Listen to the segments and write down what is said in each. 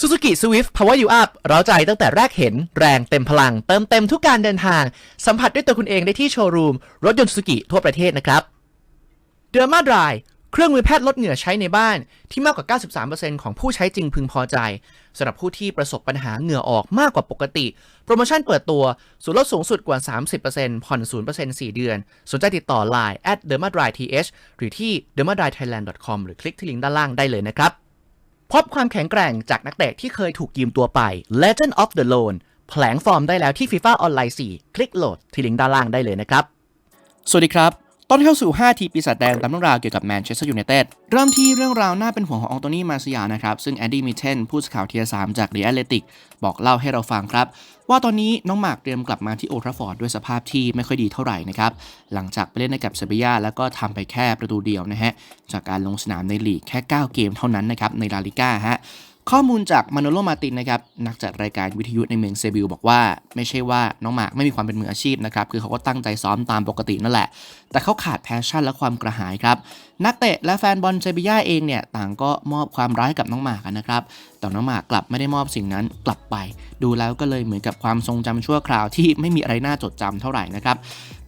Suzuki Swift Power You Up เราใจตั้งแต่แรกเห็นแรงเต็มพลัง เติมเต็มทุกการเดินทาง สัมผัสด้วยตัวคุณเองได้ที่โชว์รูม รถยนต์ Suzuki ทั่วประเทศนะครับ เดอร์มาดรายเครื่องมือแพทย์ลดเหงื่อใช้ในบ้าน ที่มากกว่า 93%ของผู้ใช้จริงพึงพอใจสำหรับผู้ที่ประสบปัญหาเหงื่อออกมากกว่าปกติ โปรโมชั่นเปิดตัวส่วนลดสูงสุดกว่า 30%ผ่อน 0% 4 เดือน สนใจติดต่อ Line at dermadryth หรือที่ dermadrythailand.com หรือคลิกที่ลิงก์ด้านล่างได้เลยนะครับ พบความแข็งแกร่งจากนักเตะที่เคยถูกยืมตัวไป Legend of the Loan แผลงฟอร์มได้แล้วที่ FIFA Online 4 คลิกโหลดที่ลิงก์ด้านล่างได้เลยนะครับ สวัสดีครับ ต้อนเข้าสู่ 5 ทีปีศาจแดงตามเรื่องราวเกี่ยวกับแมนเชสเตอร์ยูไนเต็ดเริ่มที่เรื่องราวน่าเป็นห่วงของอองโตนี่มาซิยานะครับ ซึ่งแอนดี้มิเทนผู้สื่อข่าวเทียสามจากเรียลเลติกบอกเล่าให้เราฟังครับ ว่าตอนนี้น้องหมากเตรียมกลับมาที่โอทราฟอร์ดด้วยสภาพที่ไม่ค่อยดีเท่าไหร่นะครับ หลังจากไปเล่นในกับเซบียาแล้วก็ทำไปแค่ประตูเดียวนะฮะจากการลงสนามในลีกแค่ 9 เกมเท่านั้นนะครับในลาลิก้าฮะ ข้อมูลจากมานโลมาตินนะครับนักจัดรายการวิทยุในเมืองเซบิลบอกว่า ไม่ใช่ว่าน้องหมากไม่มีความเป็นมืออาชีพนะครับคือเขาก็ตั้งใจซ้อมตามปกตินั่นแหละ แต่เขาขาดแพชชั่นและความกระหายครับ นักเตะและแฟนบอลเซบีย่าเองเนี่ยต่างก็มอบความร้ายกับน้องหมากนะครับแต่น้องหมากกลับไม่ได้มอบสิ่งนั้นกลับไป ดูแล้วก็เลยเหมือนกับความทรงจำชั่วคราวที่ไม่มีอะไรน่าจดจำเท่าไหร่นะครับ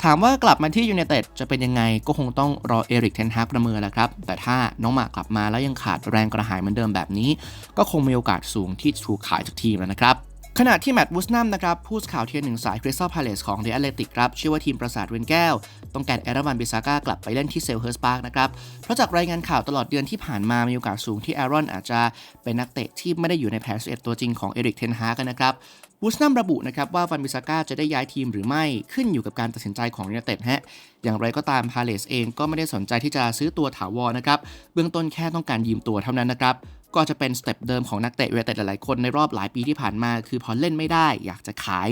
ถามว่ากลับมาที่ยูไนเต็ดจะเป็นยังไงก็คงต้องรอเอริกเทนฮากประเมินแหละครับแต่ถ้าน้องหมากกลับมาแล้วยังขาดแรงกระหายเหมือนเดิมแบบนี้ก็คงมีโอกาสสูงที่ถูกขายจากทีมแล้วนะครับขณะที่แมตต์วูสนัมนะครับผู้สื่อข่าวเทียนหนึ่งสายคริสตัลพาเลสของเดอะแอตเลติกครับเชื่อว่าทีมประสาทเวนแก้ว ต้องการแอรวันบิซาก้ากลับไปเล่นที่เซลเฮิร์สปาร์กนะครับ เพราะจากรายงานข่าวตลอดเดือนที่ผ่านมา มีโอกาสสูงที่แอรอนอาจจะเป็นนักเตะที่ไม่ได้อยู่ในแผน11ตัวจริงของเอริกเทนฮากันนะครับวูสนัมระบุนะครับว่าฟันบิซาก้าจะได้ย้ายทีมหรือไม่ขึ้นอยู่กับการตัดสินใจของยูไนเต็ดฮะอย่างไรก็ตามพาเลสเองก็ไม่ได้สนใจที่จะซื้อตัวถาวรนะครับเบื้องต้นแค่ต้องการยืมตัวเท่านั้นนะครับ ก็จะเป็นสเต็ปเดิมของนักเตะเวเตดหลายๆคนในรอบหลายปีที่ผ่านมา คือพอเล่นไม่ได้ อยากจะขาย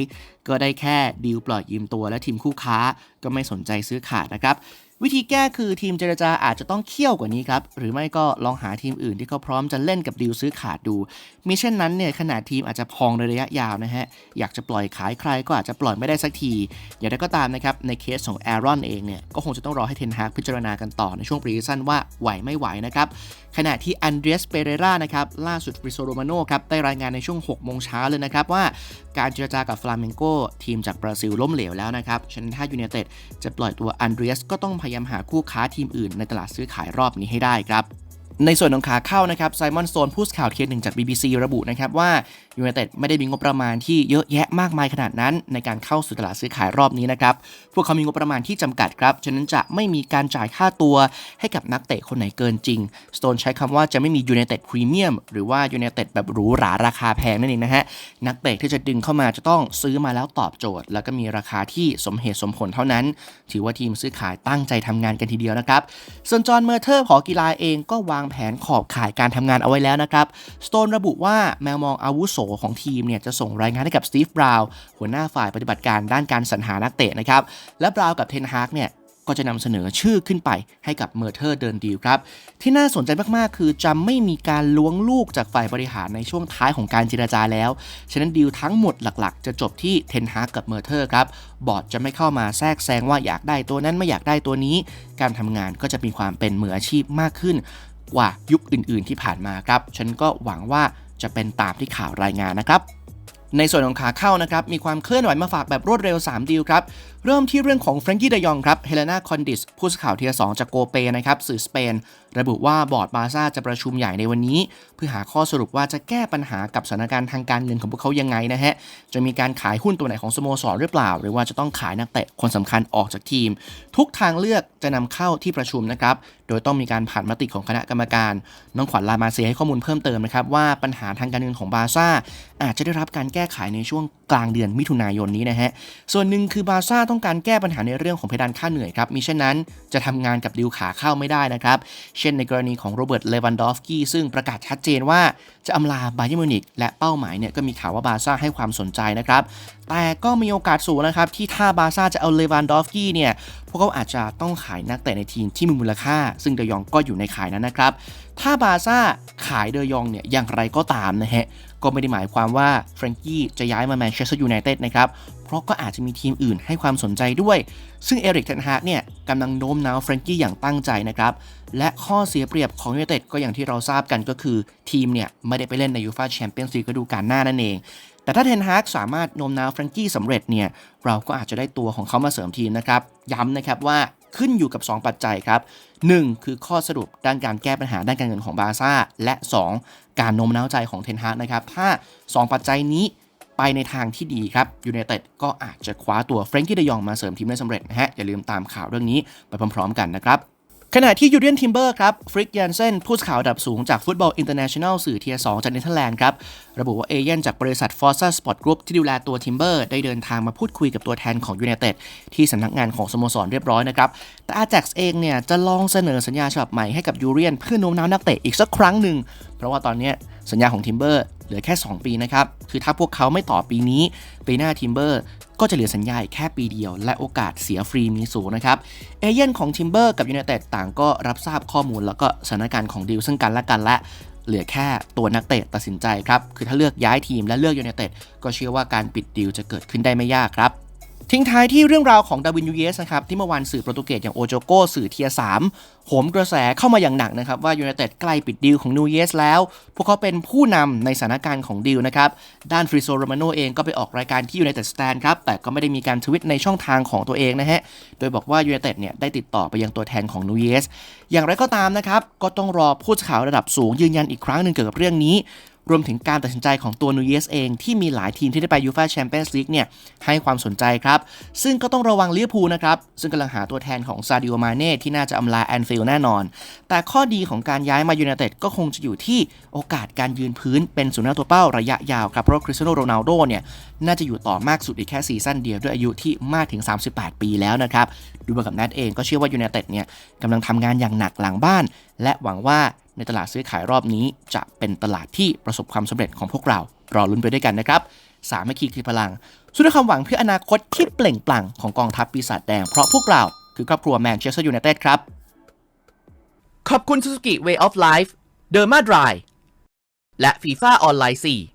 ก็ได้แค่ดีลปล่อยยืมตัวและทีมคู่ค้าก็ไม่สนใจซื้อขาดนะครับ วิธีแก้คือทีมเจรจาอาจจะต้องเคี่ยวกว่านี้ครับ หรือไม่ก็ลองหาทีมอื่นที่เขาพร้อมจะเล่นกับดีลซื้อขาดดูมิเช่นนั้นเนี่ยขนาดทีมอาจจะพองในระยะยาวนะฮะ อยากจะปล่อยขายใครก็อาจจะปล่อยไม่ได้สักที อย่างไรก็ตามนะครับในเคสของแอรอนเองเนี่ยก็คงจะต้องรอให้เทนฮากพิจารณากันต่อในช่วงปรีซีซั่นว่าไหวไม่ไหวนะครับขณะที่อันเดรสเปเรรานะครับล่าสุดริโซโรมาโนครับได้รายงานในช่วง6โมงเช้าเลยนะครับว่าการเจรจากับฟลาเมงโกทีมจากบราซิลล้มเหลวแล้วนะครับฉะนั้นถ้ายูไนเต็ดจะปล่อยตัวอันเดรสก็ต้องพยายามหาคู่ค้าทีมอื่นในตลาดซื้อขายรอบนี้ให้ได้ครับในส่วนของขาเข้านะครับไซมอนโซนผู้สื่อข่าวเทียนหนึ่งจาก BBC ระบุนะครับว่า ยูไนเต็ดไม่ได้มีงบประมาณที่เยอะแยะมากมายขนาดนั้น ในการเข้าสู่ตลาดซื้อขายรอบนี้นะครับ พวกเขามีงบประมาณที่จำกัดครับ ฉะนั้นจะไม่มีการจ่ายค่าตัวให้กับนักเตะคนไหนเกินจริง สโตนใช้คำว่าจะไม่มียูไนเต็ดพรีเมียมหรือว่ายูไนเต็ดแบบหรูหราราคาแพงนั่นเองนะฮะ นักเตะที่จะดึงเข้ามาจะต้องซื้อมาแล้วตอบโจทย์ แล้วก็มีราคาที่สมเหตุสมผลเท่านั้น ถือว่าทีมซื้อขายตั้งใจทำงานกันทีเดียวนะครับ ส่วนจอห์นเมอร์เทอร์ขอกีฬาเองก็วางแผนขอบข่ายการทำงานเอาไว้แล้วนะครับ สโตนระบุว่าแมวมองอาวุโสของทีมเนี่ยจะส่งรายงานให้กับสตีฟบราวน์หัวหน้าฝ่ายปฏิบัติการด้านการสรรหานักเตะนะครับ และบราวน์กับเทนฮากเนี่ยก็จะนำเสนอชื่อขึ้นไปให้กับเมอร์เทอร์เดินดีลครับ ที่น่าสนใจมาก ๆ คือจะไม่มีการล้วงลูกจากฝ่ายบริหารในช่วงท้ายของการเจรจาแล้ว ฉะนั้นดีลทั้งหมดหลัก ๆ จะจบที่เทนฮากกับเมอร์เทอร์ครับ บอร์ดจะไม่เข้ามาแทรกแซงว่าอยากได้ตัวนั้นไม่อยากได้ตัวนี้ การทำงานก็จะมีความเป็นมืออาชีพมากขึ้น กว่ายุคอื่น ๆ ที่ผ่านมาครับ ฉันก็หวังว่า จะเป็นตามที่ข่าวรายงานนะครับในส่วนของขาเข้านะครับมีความเคลื่อนไหวมาฝากแบบรวดเร็ว 3 ดีลครับ เริ่มที่เรื่องของเฟรงกี้เดยองครับเฮเลนาคอนดิสผู้สื่อข่าวเทียสองจากโกเปนะครับสื่อสเปน ระบุว่าบอร์ดบาซ่าจะประชุมใหญ่ในวันนี้ เพื่อหาข้อสรุปว่าจะแก้ปัญหากับสถานการณ์ทางการเงินของพวกเขายังไงนะฮะจะมีการขายหุ้นตัวไหนของสโมสรหรือเปล่า หรือว่าจะต้องขายนักเตะคนสำคัญออกจากทีม ทุกทางเลือกจะนำเข้าที่ประชุมนะครับโดยต้องมีการผ่านมติของคณะกรรมการ น้องขวัญลามาเซียให้ข้อมูลเพิ่มเติมนะครับว่าปัญหาทางการเงินของบาซ่าอาจจะได้รับการแก้ไขในช่วงกลางเดือนมิถุนายนนี้นะฮะส่วนหนึ่งคือบาซ่าต้ององการแก้ปัญหาในเรื่องของเพดานค่าเหนื่อยครับมิเช่นนั้นจะทำงานกับดิวขาเข้าไม่ได้นะครับ เช่นในกรณีของโรเบิร์ตเลวันดอฟกี้ซึ่งประกาศชัดเจนว่าจะอำลาบาเยร์นมิวนิกและเป้าหมายเนี่ยก็มีข่าวว่าบาซ่าให้ความสนใจนะครับ แต่ก็มีโอกาสสูงนะครับ ที่ถ้าบาซ่าจะเอาเลวันดอฟกี้เนี่ยพวกเขาอาจจะต้องขายนักเตะในทีมที่มีมูลค่า ซึ่งเดยองก็อยู่ในขายนั้นนะครับ ถ้าบาซ่าขายเดยองเนี่ยอย่างไรก็ตามนะฮะ ก็ไม่ได้หมายความว่าแฟรงกี้จะย้ายมาแมนเชสเตอร์ยูไนเต็ดนะครับ เพราะก็อาจจะมีทีมอื่นให้ความสนใจด้วย ซึ่งเอริกเทนฮากเนี่ยกำลังโน้มน้าวเฟรนกี้อย่างตั้งใจนะครับ และข้อเสียเปรียบของยู i นเต็ดก็อย่างที่เราทราบกันก็คือทีมเนี่ยไม่ได้ไปเล่นในยูฟาแชมเปี้ยนส์ลีกฤดูกาลหน้านั่นเองแต่ถ้าเทนฮากสามารถโน้มน้าวเฟรนกี้สำเร็จเนี่ย เราก็อาจจะได้ตัวของเขามาเสริมทีมนะครับ ย้ำนะครับว่า ขึ้นอยู่กับ 2 ปัจจัยครับ 1. คือข้อสรุปด้านการแก้ปัญหาด้านการเงินของบาซ่า และ 2. การโน้มน้าวใจของเทนฮากนะครับ ถ้า 2 ปัจจัยนี้ไปในทางที่ดีครับยูไนเต็ดก็อาจจะคว้าตัวเฟรนกี้เดยองมาเสริมทีมได้สำเร็จนะฮะอย่าลืมตามข่าวเรื่องนี้ไปพร้อมๆกันนะครับ ขณะที่ยูเรียนทิมเบอร์ครับฟริกยันเซนผู้สื่อข่าวระดับสูงจากฟุตบอลอินเตอร์เนชั่นแนลสื่อเทียร์2จากเนเธอร์แลนด์ครับ ระบุว่าเอเย่นจากบริษัทฟอร์ซ่าสปอร์ตกรุ๊ปที่ดูแลตัวทิมเบอร์ได้เดินทางมาพูดคุยกับตัวแทนของยูไนเต็ดที่สำนักงานของสโมสรเรียบร้อยนะครับ แต่อาแจ็กซ์เองเนี่ยจะลองเสนอสัญญาฉบับใหม่ให้กับยูเรียนเพื่อโน้มน้าวนักเตะอีกสักครั้งหนึ่งเพราะว่าตอนนี้สัญญาของทิมเบอร์เหลือแค่ 2 ปีนะครับ คือถ้าพวกเขาไม่ต่อปีนี้ ปีหน้าทิมเบอร์ ก็จะเหลือสัญญาแค่ปีเดียว และโอกาสเสียฟรีมีสูงนะครับ เอเย่นของทิมเบอร์กับยูไนเต็ดต่างก็รับทราบข้อมูลแล้วก็สถานการณ์ของดีลซึ่งกันและกันและเหลือแค่ตัวนักเตะตัดสินใจครับ คือถ้าเลือกย้ายทีมและเลือกยูไนเต็ดก็เชื่อว่าการปิดดีลจะเกิดขึ้นได้ไม่ยากครับ ทิ้งท้ายที่เรื่องราวของดาวินยูเยสนะครับที่เมื่อวานสื่อโปรตุเกสอย่างโอโจโกสื่อเทียสามโหมกระแสเข้ามาอย่างหนักนะครับ ว่ายูไนเต็ดใกล้ปิดดีลของนูเยสแล้ว พวกเขาเป็นผู้นำในสถานการณ์ของดีลนะครับ ด้านฟริโซโรมาโนเองก็ไปออกรายการที่ยูไนเต็ดสแตนครับ แต่ก็ไม่ได้มีการทวิตในช่องทางของตัวเองนะฮะ โดยบอกว่ายูไนเต็ดเนี่ยได้ติดต่อไปยังตัวแทนของนูเยสอย่างไรก็ตามนะครับก็ต้องรอผู้สื่อข่าวระดับสูงยืนยันอีกครั้งหนึ่งเกี่ยวกับเรื่องนี้ รวมถึงการตัดสินใจของตัวนูเยสเองที่มีหลายทีมที่ได้ไปยูฟาแชมเปี้ยนส์ลีกเนี่ยให้ความสนใจครับ ซึ่งก็ต้องระวังลิเวอร์พูลนะครับ ซึ่งกำลังหาตัวแทนของซาดิโอมาเน่ที่น่าจะอำลาแอนฟิลแน่นอน แต่ข้อดีของการย้ายมายูไนเต็ดก็คงจะอยู่ที่โอกาสการยืนพื้นเป็นสุนย์หน้าตัวเป้าระยะยาวครับเพราะคริสเตียโนโรนัลโดเนี่ยน่าจะอยู่ต่อมากสุดอีกแค่ซีซั่นเดียวด้วยอายุที่มากถึง 38 ปีแล้วนะครับดูมากับแนทเองก็เชื่อว่ายูไนเต็ดเนี่ยกำลังทำงานอย่างหนักหลังบ้านและหวังว่าในตลาดซื้อขายรอบนี้จะเป็นตลาดที่ประสบความสำเร็จของพวกเรา รอลุ้นไปด้วยกันนะครับ สามัคคีคือพลัง สุดความหวังเพื่ออนาคตที่เปล่งปลั่งของกองทัพปีศาจแดง เพราะพวกเราคือครอบครัวแมนเชสเตอร์ยูไนเต็ดครับ ขอบคุณ Suzuki Way of Life Derma Dry และ FIFA Online 4